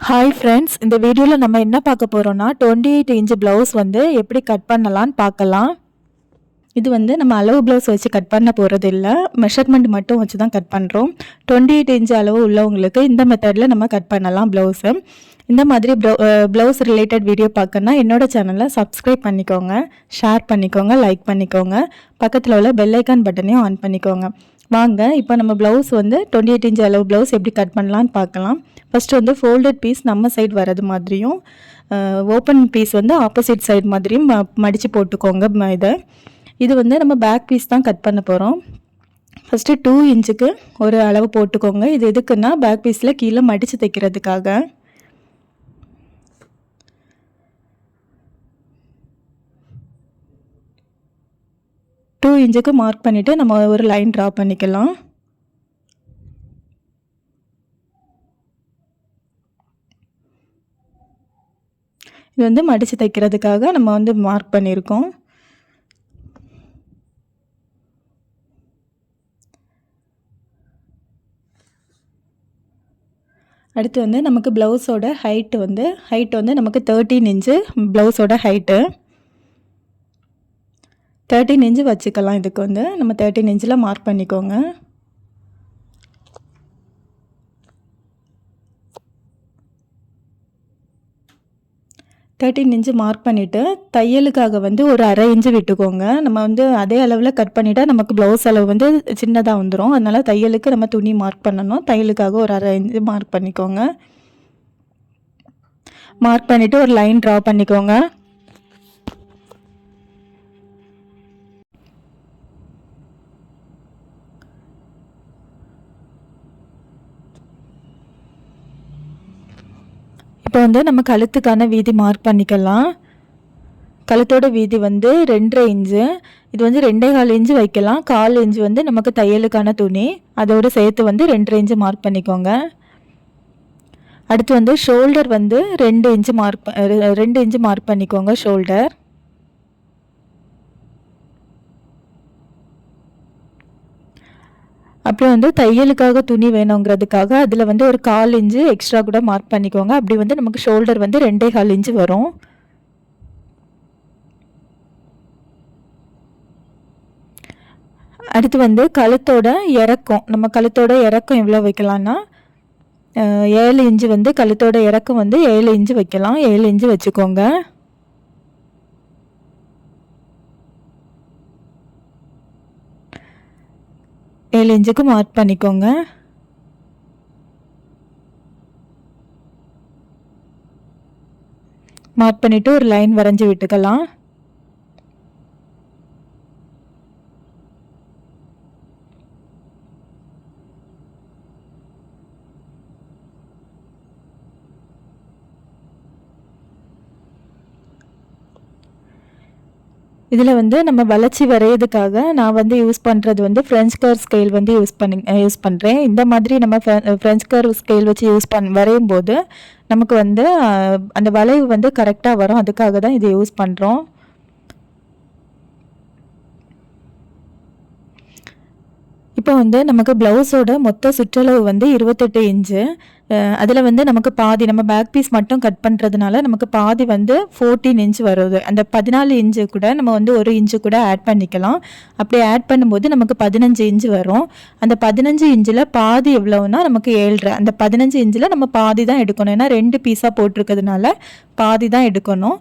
Hi friends இந்த வீடியோவில் நம்ம என்ன பார்க்க போகிறோம்னா டுவெண்ட்டி எயிட் இன்ச் ப்ளவுஸ் வந்து எப்படி கட் பண்ணலான்னு பார்க்கலாம். இது வந்து நம்ம அளவு ப்ளவுஸ் வச்சு கட் பண்ண போகிறது இல்லை. மெஷர்மெண்ட் மட்டும் வச்சு தான் கட் பண்ணுறோம் டுவெண்ட்டி எயிட் இன்ச் அளவு உள்ளவங்களுக்கு இந்த மெத்தடில் நம்ம கட் பண்ணலாம் ப்ளவுஸு இந்த மாதிரி ப்ளவுஸ் ரிலேட்டட் வீடியோ பார்க்கணுன்னா என்னோட சேனலை சப்ஸ்கிரைப் பண்ணிக்கோங்க. ஷேர் பண்ணிக்கோங்க லைக் பண்ணிக்கோங்க. பக்கத்தில் உள்ள பெல்லைக்கான் பட்டனையும் ஆன் பண்ணிக்கோங்க. வாங்க இப்போ நம்ம ப்ளவுஸ் வந்து டுவெண்ட்டி எயிட் இன்ச் அளவு ப்ளவுஸ் எப்படி கட் பண்ணலான்னு பார்க்கலாம். ஃபஸ்ட்டு வந்து ஃபோல்டட் பீஸ் நம்ம சைடு வர்றது மாதிரியும் ஓப்பன் பீஸ் வந்து ஆப்போசிட் சைடு மாதிரியும் ம மடித்து போட்டுக்கோங்க ம- இதை. இது வந்து நம்ம பேக் பீஸ் தான் கட் பண்ண போகிறோம் ஃபஸ்ட்டு டூ இன்ச்சுக்கு ஒரு அளவு போட்டுக்கோங்க. இது எதுக்குன்னா பேக் பீஸில் கீழே மடித்து தைக்கிறதுக்காக. டூ இன்ச்சுக்கு மார்க் பண்ணிவிட்டு நம்ம ஒரு லைன் ட்ரா பண்ணிக்கலாம். இது வந்து மடித்து தைக்கிறதுக்காக நம்ம வந்து மார்க் பண்ணியிருக்கோம் அடுத்து வந்து நமக்கு ப்ளவுஸோட ஹைட்டு வந்து ஹைட் வந்து நமக்கு தேர்ட்டீன் இன்ச்சு ப்ளவுஸோட ஹைட்டு தேர்ட்டின் இன்ச்சு வச்சுக்கலாம் இதுக்கு வந்து. நம்ம தேர்ட்டின் இன்ச்சில் மார்க் பண்ணிக்கோங்க. தேர்ட்டின் இன்ச்சு மார்க் பண்ணிவிட்டு தையலுக்காக வந்து ஒரு அரை இன்ச்சு விட்டுக்கோங்க. நம்ம வந்து அதே அளவில் கட் பண்ணிட்டா நமக்கு ப்ளவுஸ் அளவு வந்து சின்னதாக வந்துடும் அதனால் தையலுக்கு நம்ம துணி மார்க் பண்ணணும். தையலுக்காக ஒரு அரை இன்ச்சு மார்க் பண்ணிக்கோங்க. மார்க் பண்ணிவிட்டு ஒரு லைன் ட்ரா பண்ணிக்கோங்க. இப்போ வந்து நம்ம கழுத்துக்கான வீதி மார்க் பண்ணிக்கலாம். கழுத்தோட வீதி வந்து ரெண்டரை இன்ச்சு இது வந்து ரெண்டே கால் இன்ச்சு வைக்கலாம். கால் இன்ச்சு வந்து நமக்கு தையலுக்கான துணி அதோடு சேர்த்து வந்து ரெண்டரை இன்ச்சு மார்க் பண்ணிக்கோங்க. அடுத்து வந்து ஷோல்டர் வந்து ரெண்டு இன்ச்சு மார்க் ரெண்டு இன்ச்சு மார்க் பண்ணிக்கோங்க ஷோல்டர் அப்புறம் வந்து தையலுக்காக துணி வேணுங்கிறதுக்காக அதில் வந்து ஒரு கால் இன்ச்சு எக்ஸ்ட்ரா கூட மார்க் பண்ணிக்கோங்க. அப்படி வந்து நமக்கு ஷோல்டர் வந்து ரெண்டே கால் இன்ச்சு வரும். அடுத்து வந்து கழுத்தோட இறக்கம். நம்ம கழுத்தோட இறக்கம் எவ்வளோ வைக்கலாம்னா ஏழு இன்ச்சு வந்து கழுத்தோட இறக்கம் வந்து ஏழு இன்ச்சு வைக்கலாம். ஏழு இன்ச்சு வச்சுக்கோங்க. ஏழு இன்ச்சுக்கு மார்க் பண்ணிக்கோங்க. மார்க் பண்ணிவிட்டு ஒரு லைன் வரைஞ்சி விட்டுக்கலாம். இதில் வந்து நம்ம வளர்ச்சி வரையிறதுக்காக நான் வந்து யூஸ் பண்ணுறது வந்து ஃப்ரெஞ்ச் கர் ஸ்கேல் வந்து யூஸ் பண்ணி யூஸ் பண்ணுறேன் இந்த மாதிரி நம்ம ஃப்ரெஞ்ச் கர் ஸ்கேல் வச்சு யூஸ் பண் வரையும் போது நமக்கு வந்து அந்த வளைவு வந்து கரெக்டாக வரும். அதுக்காக தான் இதை யூஸ் பண்ணுறோம் இப்போ வந்து நமக்கு ப்ளவுஸோட மொத்த சுற்றளவு வந்து இருபத்தெட்டு இன்ச்சு அதில் வந்து நமக்கு பாதி நம்ம பேக் பீஸ் மட்டும் கட் பண்ணுறதுனால நமக்கு பாதி வந்து ஃபோர்டீன் இன்ச் வருது. அந்த பதினாலு இன்ச்சு கூட நம்ம வந்து ஒரு இன்ச்சு கூட ஆட் பண்ணிக்கலாம். அப்படி ஆட் பண்ணும்போது நமக்கு பதினஞ்சு இன்ச்சு வரும். அந்த பதினஞ்சு இன்ச்சில் பாதி எவ்வளோன்னா நமக்கு ஏழ்ரை. அந்த பதினஞ்சு இன்ச்சில் நம்ம பாதி தான் எடுக்கணும். ஏன்னா ரெண்டு பீஸாக போட்டிருக்கிறதுனால பாதி தான் எடுக்கணும்.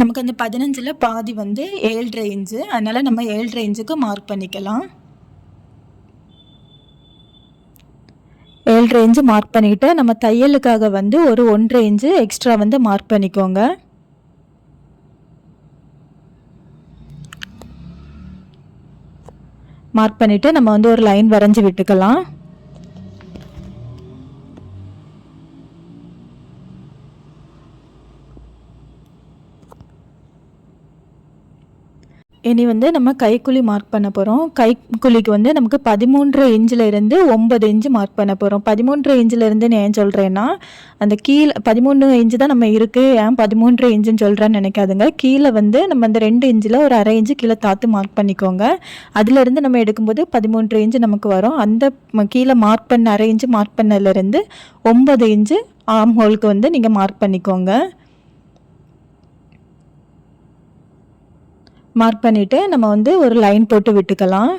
நமக்கு அந்த பதினஞ்சில் பாதி வந்து ஏழ்ரை இன்ச்சு அதனால் நம்ம ஏழ்ரை இன்ச்சுக்கு மார்க் பண்ணிக்கலாம். ஏழரை இன்ச்சு மார்க் பண்ணிக்கிட்டு நம்ம தையலுக்காக வந்து ஒரு ஒன்றரை இன்ச்சு எக்ஸ்ட்ரா வந்து மார்க் பண்ணிக்கோங்க. மார்க் பண்ணிவிட்டு நம்ம வந்து ஒரு லைன் வரைஞ்சி விட்டுக்கலாம். இனி வந்து நம்ம கைக்குழி மார்க் பண்ண போகிறோம் கைக்குழிக்கு வந்து நமக்கு பதிமூன்று இன்ச்சில் இருந்து ஒன்பது இன்ச்சு மார்க் பண்ண போகிறோம் பதிமூன்று இன்ச்சிலேருந்து நான் ஏன் சொல்கிறேன்னா அந்த கீழே பதிமூணு இன்ச்சு தான் நம்ம இருக்குது ஏன் பதிமூன்று இன்ச்சுன்னு சொல்கிறேன்னு நினைக்காதுங்க. கீழே வந்து நம்ம அந்த ரெண்டு இன்ச்சில் ஒரு அரை இன்ச்சு கீழே தாத்து மார்க் பண்ணிக்கோங்க. அதுலேருந்து நம்ம எடுக்கும்போது பதிமூன்று இன்ச்சு நமக்கு வரும். அந்த கீழே மார்க் பண்ண அரை இன்ச்சு மார்க் பண்ணதுலேருந்து ஒம்பது இன்ச்சு ஆம் ஹோலுக்கு வந்து நீங்கள் மார்க் பண்ணிக்கோங்க. மார்க் பண்ணிவிட்டு நம்ம வந்து ஒரு லைன் போட்டு விட்டுக்கலாம்.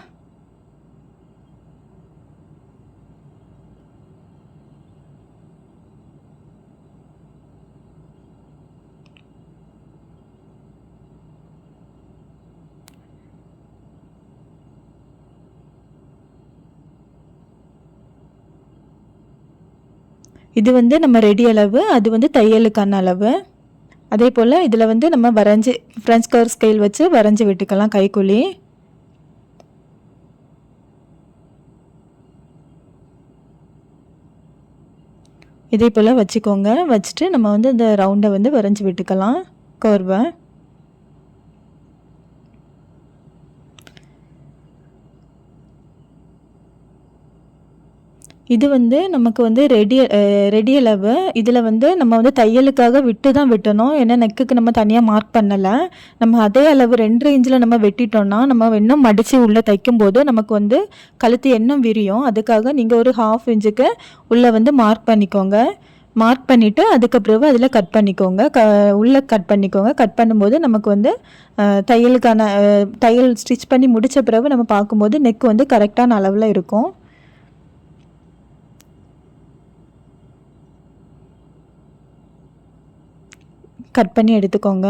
இது வந்து நம்ம ரெடி அளவு அது வந்து தையலுக்கான அளவு. அதே போல் இதில் வந்து நம்ம வரைஞ்சி ஃப்ரெஞ்ச் கவர் ஸ்கேல் வச்சு வரைஞ்சி விட்டுக்கலாம் கைக்குழி. இதே போல் வச்சுக்கோங்க. வச்சுட்டு நம்ம வந்து இந்த ரவுண்டை வந்து வரைஞ்சி விட்டுக்கலாம் கர்வை இது வந்து நமக்கு வந்து ரெடி ரெடி அளவு. இதில் வந்து நம்ம வந்து தையலுக்காக விட்டு தான் வெட்டணும். ஏன்னா நெக்குக்கு நம்ம தனியாக மார்க் பண்ணலை. நம்ம அதே அளவு ரெண்டு இன்ச்சில் நம்ம வெட்டிட்டோம்னா நம்ம இன்னும் மடித்து உள்ளே தைக்கும்போது நமக்கு வந்து கழுத்து இன்னும் விரியும். அதுக்காக நீங்கள் ஒரு ஹாஃப் இன்ச்சுக்கு உள்ளே வந்து மார்க் பண்ணிக்கோங்க. மார்க் பண்ணிவிட்டு அதுக்கு பிறகு அதில் கட் பண்ணிக்கோங்க. க உள்ளே கட் பண்ணிக்கோங்க. கட் பண்ணும்போது நமக்கு வந்து தையலுக்கான தையல் ஸ்டிச் பண்ணி முடித்த பிறகு நம்ம பார்க்கும்போது நெக் வந்து கரெக்டான அளவில் இருக்கும். கட் பண்ணி எடுத்துக்கோங்க.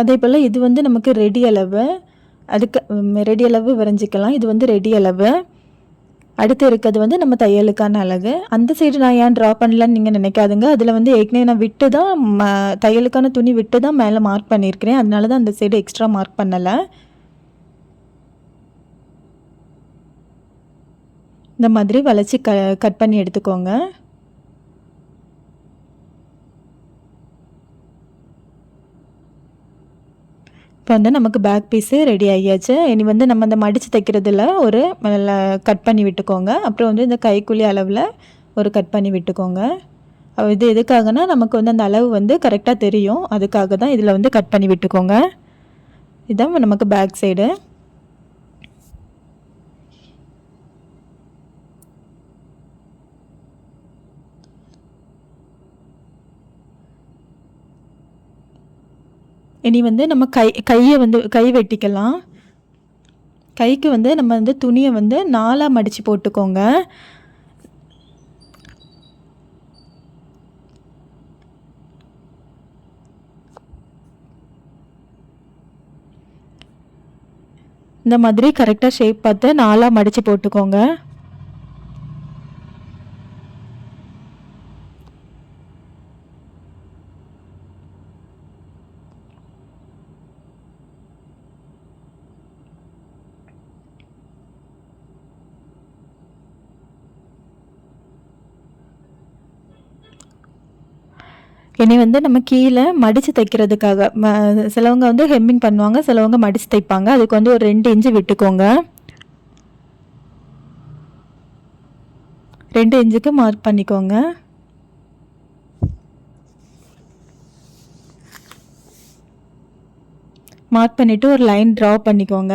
அதே போல் இது வந்து நமக்கு ரெடி அளவு. அதுக்கு ரெடி அளவு வரைஞ்சிக்கலாம். இது வந்து ரெடி அளவு. அடுத்து இருக்கிறது வந்து நம்ம தையலுக்கான அழகு. அந்த சைடு நான் ஏன் ட்ரா பண்ணலன்னு நீங்கள் நினைக்காதுங்க. அதில் வந்து ஏற்கனவே நான் விட்டு தான் ம தையலுக்கான துணி விட்டு தான் மேலே மார்க் பண்ணியிருக்கிறேன். அதனால தான் அந்த சைடு எக்ஸ்ட்ரா மார்க் பண்ணலை. இந்த மாதிரி வளைச்சி க கட் பண்ணி எடுத்துக்கோங்க. இப்போ வந்து நமக்கு பேக் பீஸு ரெடி ஆகியாச்சு. இனி வந்து நம்ம அந்த மடித்து தைக்கிறதுல ஒரு கட் பண்ணி விட்டுக்கோங்க. அப்புறம் வந்து இந்த கைக்குழி அளவில் ஒரு கட் பண்ணி விட்டுக்கோங்க. இது எதுக்காகனா நமக்கு வந்து அந்த அளவு வந்து கரெக்டாக தெரியும். அதுக்காக தான் இதில் வந்து கட் பண்ணி விட்டுக்கோங்க. இதுதான் நமக்கு பேக் சைடு இனி வந்து நம்ம கை கையை வந்து கை வெட்டிக்கலாம். கைக்கு வந்து நம்ம வந்து துணியை வந்து நாலாக மடித்து போட்டுக்கோங்க. இந்த மாதிரி கரெக்டாக ஷேப் பார்த்து நாலாக மடித்து போட்டுக்கோங்க. இனி வந்து நம்ம கீழே மடித்து தைக்கிறதுக்காக சிலவங்க வந்து ஹெம்மிங் பண்ணுவாங்க சிலவங்க மடித்து தைப்பாங்க. அதுக்கு வந்து ஒரு ரெண்டு இன்ச்சு விட்டுக்கோங்க. ரெண்டு இன்ச்சுக்கு மார்க் பண்ணிக்கோங்க. மார்க் பண்ணிவிட்டு ஒரு லைன் ட்ரா பண்ணிக்கோங்க.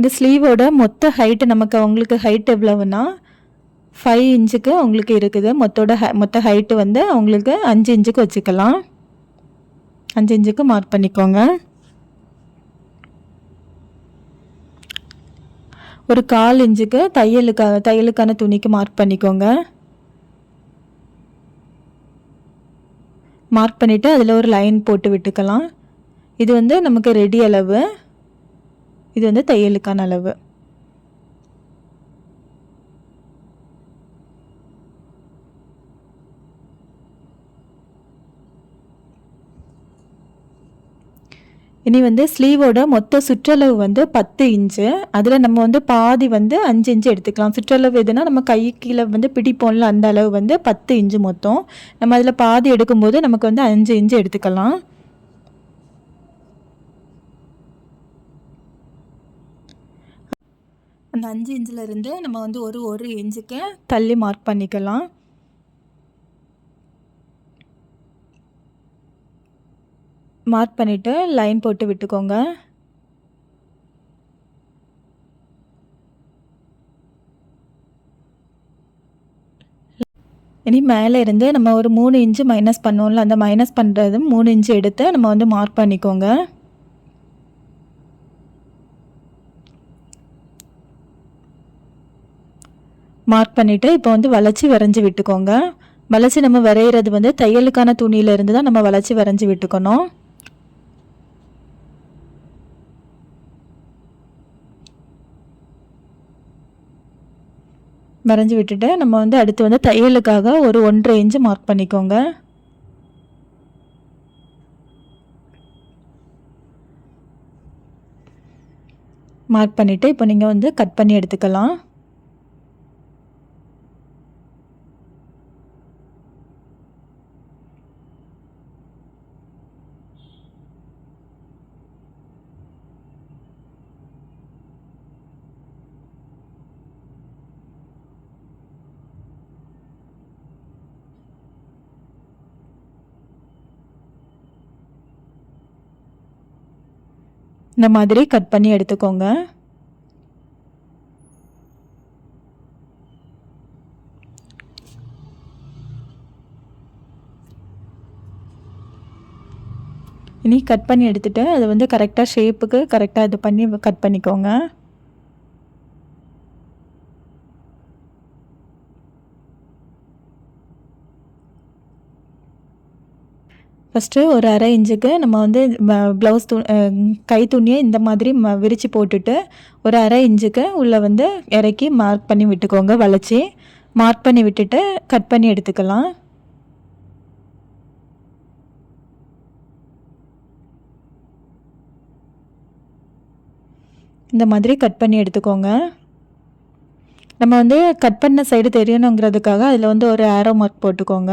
இந்த ஸ்லீவோட மொத்த ஹைட்டு நமக்கு அவங்களுக்கு ஹைட் எவ்வளவுனா ஃபைவ் இன்ச்சுக்கு அவங்களுக்கு இருக்குது. மொத்தோட ஹை மொத்த ஹைட்டு வந்து அவங்களுக்கு அஞ்சு இன்ச்சுக்கு வச்சுக்கலாம். அஞ்சு இன்ச்சுக்கு மார்க் பண்ணிக்கோங்க. ஒரு கால் இன்ச்சுக்கு தையலுக்காக தையலுக்கான துணிக்கு மார்க் பண்ணிக்கோங்க. மார்க் பண்ணிவிட்டு அதில் ஒரு லைன் போட்டு விட்டுக்கலாம். இது வந்து நமக்கு ரெடி அளவு. இது வந்து தையலுக்கான அளவு. இனி வந்து ஸ்லீவோட மொத்த சுற்றளவு வந்து பத்து இன்ச்சு அதில் நம்ம வந்து பாதி வந்து அஞ்சு இன்ச்சு எடுத்துக்கலாம். சுற்றளவு எதுனா நம்ம கை கீழே வந்து பிடிப்போம்ல அந்த அளவு வந்து பத்து இன்ச்சு மொத்தம். நம்ம அதில் பாதி எடுக்கும்போது நமக்கு வந்து அஞ்சு இன்ச்சு எடுத்துக்கலாம். அந்த அஞ்சு இன்ச்சில் இருந்து நம்ம வந்து ஒரு ஒரு இன்ச்சுக்கு தள்ளி மார்க் பண்ணிக்கலாம். மார்க் பண்ணிவிட்டு லைன் போட்டு விட்டுக்கோங்க. இனி மேலே இருந்து நம்ம ஒரு மூணு இன்ச்சு மைனஸ் பண்ணோம்ல அந்த மைனஸ் பண்ணுறது மூணு இன்ச்சு எடுத்து நம்ம வந்து மார்க் பண்ணிக்கோங்க. மார்க் பண்ணிவிட்டு இப்போ வந்து வளைச்சி வரைஞ்சி விட்டுக்கோங்க. வளைச்சி நம்ம வரைகிறது வந்து தையலுக்கான துணியிலேருந்து தான் நம்ம வளைச்சி வரைஞ்சி விட்டுக்கணும். வரைஞ்சி விட்டுட்டு நம்ம வந்து அடுத்து வந்து தையலுக்காக ஒரு ஒன்றரை இன்ச்சு மார்க் பண்ணிக்கோங்க. மார்க் பண்ணிவிட்டு இப்போ நீங்கள் வந்து கட் பண்ணி எடுத்துக்கலாம். இந்த மாதிரி கட் பண்ணி எடுத்துக்கோங்க. இனி கட் பண்ணி எடுத்துகிட்டு அதை வந்து கரெக்டாக ஷேப்புக்கு கரெக்டாக இது பண்ணி கட் பண்ணிக்கோங்க. ஃபஸ்ட்டு ஒரு அரை இன்ச்சுக்கு நம்ம வந்து ப்ளவுஸ் து கை துணியை இந்த மாதிரி ம விரித்து போட்டுட்டு ஒரு அரை இன்ச்சுக்கு உள்ளே வந்து இறக்கி மார்க் பண்ணி விட்டுக்கோங்க வளைச்சி. மார்க் பண்ணி விட்டுட்டு கட் பண்ணி எடுத்துக்கலாம். இந்த மாதிரி கட் பண்ணி எடுத்துக்கோங்க. நம்ம வந்து கட் பண்ண சைடு தெரியணுங்கிறதுக்காக அதில் வந்து ஒரு ஆரோ மார்க் போட்டுக்கோங்க.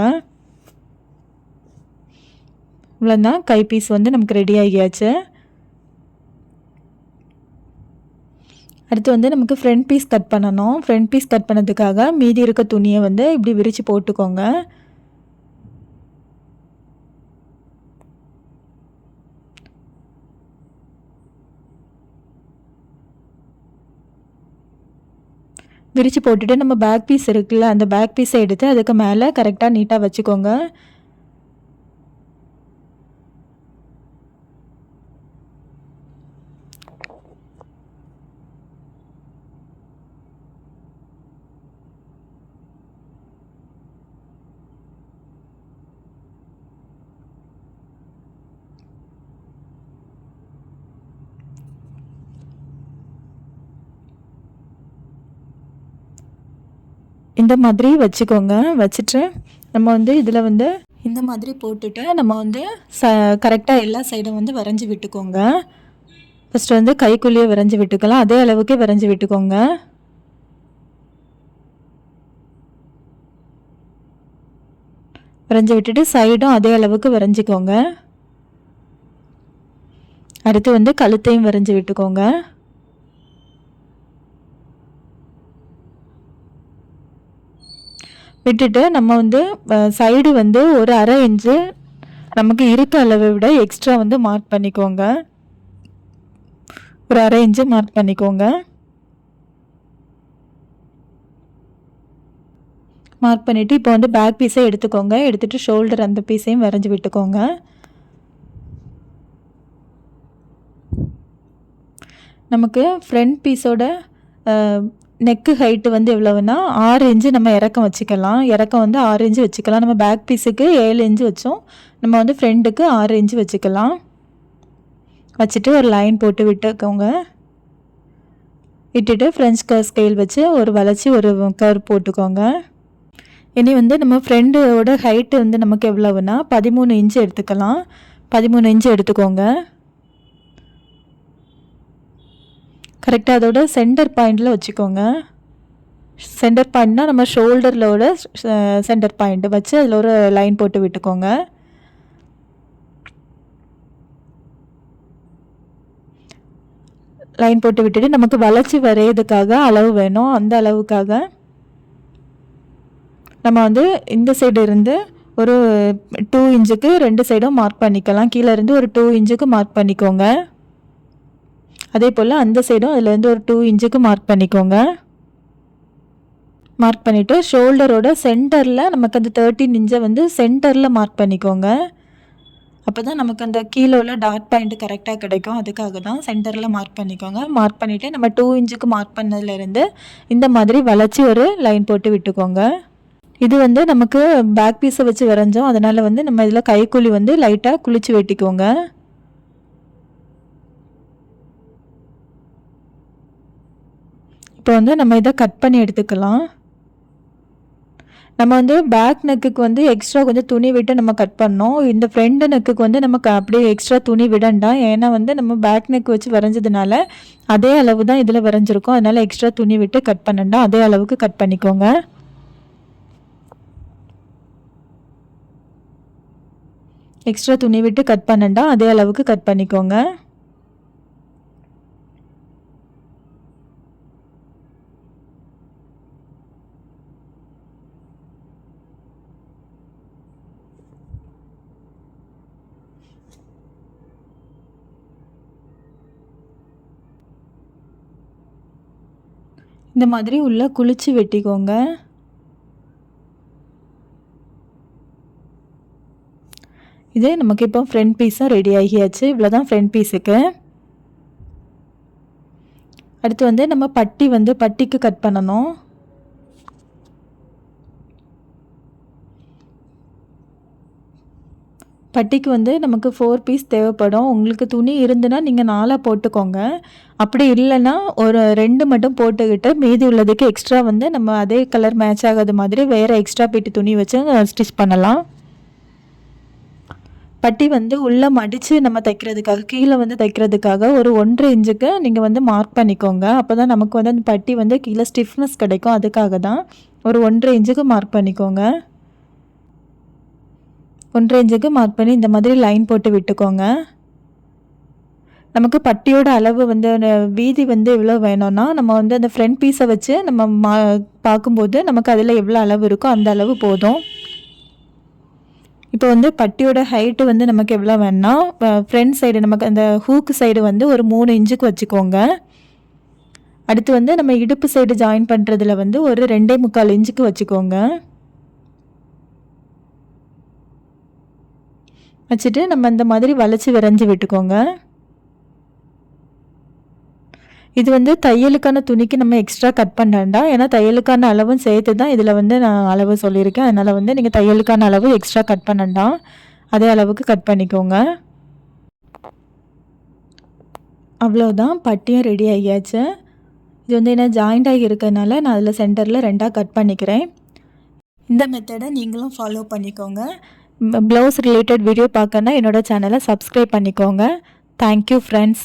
இவ்வளோதான் கை பீஸ் வந்து நமக்கு ரெடி ஆகியாச்சு. அடுத்து வந்து நமக்கு ஃப்ரண்ட் பீஸ் கட் பண்ணணும். ஃப்ரண்ட் பீஸ் கட் பண்ணதுக்காக மீதி இருக்க துணியை வந்து இப்படி விரித்து போட்டுக்கோங்க. விரித்து போட்டுட்டு நம்ம பேக் பீஸ் இருக்குல்ல அந்த பேக் பீஸை எடுத்து அதுக்கு மேலே கரெக்டாக நீட்டாக வச்சுக்கோங்க. இந்த மாதிரி வச்சுக்கோங்க. வச்சுட்டு நம்ம வந்து இதில் வந்து இந்த மாதிரி போட்டுட்டு நம்ம வந்து ச கரெக்டாக எல்லா சைடும் வந்து வரைஞ்சி விட்டுக்கோங்க. ஃபஸ்ட்டு வந்து கைக்குள்ளேயே வரைஞ்சி விட்டுக்கலாம். அதே அளவுக்கு வரைஞ்சி விட்டுக்கோங்க. வரைஞ்சி விட்டுட்டு சைடும் அதே அளவுக்கு வரைஞ்சிக்கோங்க. அடுத்து வந்து கழுத்தையும் வரைஞ்சி விட்டுக்கோங்க. விட்டுட்டு நம்ம வந்து சைடு வந்து ஒரு அரை இன்ச்சு நமக்கு இருக்க அளவை விட எக்ஸ்ட்ரா வந்து மார்க் பண்ணிக்கோங்க. ஒரு அரை இன்ச்சு மார்க் பண்ணிக்கோங்க. மார்க் பண்ணிவிட்டு இப்போ வந்து பேக் பீஸை எடுத்துக்கோங்க. எடுத்துகிட்டு ஷோல்டர் அந்த பீஸையும் வரைஞ்சி விட்டுக்கோங்க. நமக்கு ஃப்ரண்ட் பீஸோட நெக்கு ஹைட்டு வந்து எவ்வளவுன்னா ஆறு இன்ச்சு நம்ம இறக்கம் வச்சுக்கலாம். இறக்கம் வந்து ஆறு இன்ச்சு வச்சுக்கலாம். நம்ம பேக் பீஸுக்கு ஏழு இன்ச்சு வச்சோம். நம்ம வந்து ஃப்ரெண்டுக்கு ஆறு இன்ச்சு வச்சுக்கலாம். வச்சுட்டு ஒரு லைன் போட்டு விட்டுக்கோங்க. விட்டுட்டு ஃப்ரெஞ்ச் கர் ஸ்கேல் வச்சு ஒரு வளைச்சி ஒரு கர் போட்டுக்கோங்க. இனி வந்து நம்ம ஃப்ரெண்டோட ஹைட்டு வந்து நமக்கு எவ்வளவுனா பதிமூணு இன்ச்சு எடுத்துக்கலாம். பதிமூணு இன்ச்சு எடுத்துக்கோங்க. கரெக்டாக அதோட சென்டர் பாயிண்டில் வச்சுக்கோங்க. சென்டர் பாயிண்ட்னா நம்ம ஷோல்டரில் சென்டர் பாயிண்ட் வச்சு அதில் ஒரு லைன் போட்டு விட்டுக்கோங்க. லைன் போட்டு விட்டுட்டு நமக்கு வளர்ச்சி வரையதுக்காக அளவு வேணும். அந்த அளவுக்காக நம்ம வந்து இந்த சைடு இருந்து ஒரு டூ இன்ச்சுக்கு ரெண்டு சைடும் மார்க் பண்ணிக்கலாம். கீழே இருந்து ஒரு டூ இன்ச்சுக்கு மார்க் பண்ணிக்கோங்க. அதே போல் அந்த சைடும் அதுலேருந்து ஒரு டூ இன்ச்சுக்கு மார்க் பண்ணிக்கோங்க. மார்க் பண்ணிவிட்டு ஷோல்டரோட சென்டரில் நமக்கு அந்த தேர்ட்டின் இன்ச்சை வந்து சென்டரில் மார்க் பண்ணிக்கோங்க. அப்போ தான் நமக்கு அந்த கீழே உள்ள டாட் பாயிண்ட் கரெக்டாக கிடைக்கும். அதுக்காக தான் சென்டரில் மார்க் பண்ணிக்கோங்க. மார்க் பண்ணிவிட்டு நம்ம டூ இன்ச்சுக்கு மார்க் பண்ணதுலேருந்து இந்த மாதிரி வளைச்சி ஒரு லைன் போட்டு விட்டுக்கோங்க. இது வந்து நமக்கு பேக் பீஸை வச்சு வரைஞ்சோம். அதனால் வந்து நம்ம இதில் கைக்கூலி வந்து லைட்டாக குளிச்சு வெட்டிக்கோங்க. இப்போ வந்து நம்ம இதை கட் பண்ணி எடுத்துக்கலாம். நம்ம வந்து பேக் நெக்குக்கு வந்து எக்ஸ்ட்ரா கொஞ்சம் துணி விட்டு நம்ம கட் பண்ணோம். இந்த ஃப்ரண்ட் நெக்குக்கு வந்து நமக்கு அப்படியே எக்ஸ்ட்ரா துணி விடண்டாம் ஏன்னா வந்து நம்ம பேக் நெக் வச்சு வரைஞ்சதுனால அதே அளவு தான் இதில் வரைஞ்சிருக்கோம். அதனால் எக்ஸ்ட்ரா துணி விட்டு கட் பண்ணண்டா? அதே அளவுக்கு கட் பண்ணிக்கோங்க. எக்ஸ்ட்ரா துணி விட்டு கட் பண்ணண்டா? அதே அளவுக்கு கட் பண்ணிக்கோங்க. இந்த மாதிரி உள்ளே குளிச்சு வெட்டிக்கோங்க. இது நமக்கு இப்போ ஃப்ரண்ட் பீஸாக ரெடி ஆகியாச்சு. இவ்வளோ தான் ஃப்ரண்ட் பீஸுக்கு அடுத்து வந்து நம்ம பட்டி வந்து பட்டிக்கு கட் பண்ணணும். பட்டிக்கு வந்து நமக்கு ஃபோர் பீஸ் தேவைப்படும். உங்களுக்கு துணி இருந்துன்னா நீங்கள் நாலாக போட்டுக்கோங்க. அப்படி இல்லைன்னா ஒரு ரெண்டு மட்டும் போட்டுக்கிட்டு மீதி உள்ளதுக்கு எக்ஸ்ட்ரா வந்து நம்ம அதே கலர் மேட்ச் ஆகாத மாதிரி வேறு எக்ஸ்ட்ரா பீட்டு துணி வச்சு ஸ்டிச் பண்ணலாம். பட்டி வந்து உள்ளே மடித்து நம்ம தைக்கிறதுக்காக கீழே வந்து தைக்கிறதுக்காக ஒரு ஒன்றரை இன்ச்சுக்கு நீங்கள் வந்து மார்க் பண்ணிக்கோங்க. அப்போ தான் நமக்கு வந்து அந்த பட்டி வந்து கீழே ஸ்டிஃப்னஸ் கிடைக்கும். அதுக்காக தான் ஒரு ஒன்றரை இன்ச்சுக்கு மார்க் பண்ணிக்கோங்க. ஒன்றரை இன்ச்சுக்கு மார்க் பண்ணி இந்த மாதிரி லைன் போட்டு விட்டுக்கோங்க. நமக்கு பட்டியோட அளவு வந்து வீதி வந்து எவ்வளோ வேணும்னா நம்ம வந்து அந்த ஃப்ரண்ட் பீஸை வச்சு நம்ம மா பார்க்கும்போது நமக்கு அதில் எவ்வளோ அளவு இருக்கோ அந்த அளவு போதும். இப்போ வந்து பட்டியோட ஹைட்டு வந்து நமக்கு எவ்வளோ வேணும்னா ஃப்ரண்ட் சைடு நமக்கு அந்த ஹூக்கு சைடு வந்து ஒரு மூணு இன்ச்சுக்கு வச்சுக்கோங்க. அடுத்து வந்து நம்ம இடுப்பு சைடு ஜாயின் பண்ணுறதுல வந்து ஒரு ரெண்டே முக்கால் இன்ச்சுக்கு வச்சுக்கோங்க. வச்சுட்டு நம்ம இந்த மாதிரி வளைச்சி விரைஞ்சி விட்டுக்கோங்க. இது வந்து தையலுக்கான துணிக்கு நம்ம எக்ஸ்ட்ரா கட் பண்ண ஏன்னா தையலுக்கான அளவும் சேர்த்து தான் இதில் வந்து நான் அளவு சொல்லியிருக்கேன். அதனால் வந்து நீங்கள் தையலுக்கான அளவு எக்ஸ்ட்ரா கட் பண்ணண்டாம் அதே அளவுக்கு கட் பண்ணிக்கோங்க. அவ்வளோதான் பட்டியும் ரெடி ஆகியாச்சு. இது வந்து என்ன ஜாயிண்ட் ஆகி இருக்கிறதுனால நான் அதில் சென்டரில் ரெண்டாக கட் பண்ணிக்கிறேன். இந்த மெத்தடை நீங்களும் ஃபாலோ பண்ணிக்கோங்க. ப்ளவுஸ் ரிலேட்டட் வீடியோ பார்க்கணுன்னா என்னோடய சேனலை சப்ஸ்கிரைப் பண்ணிக்கோங்க. Thank you friends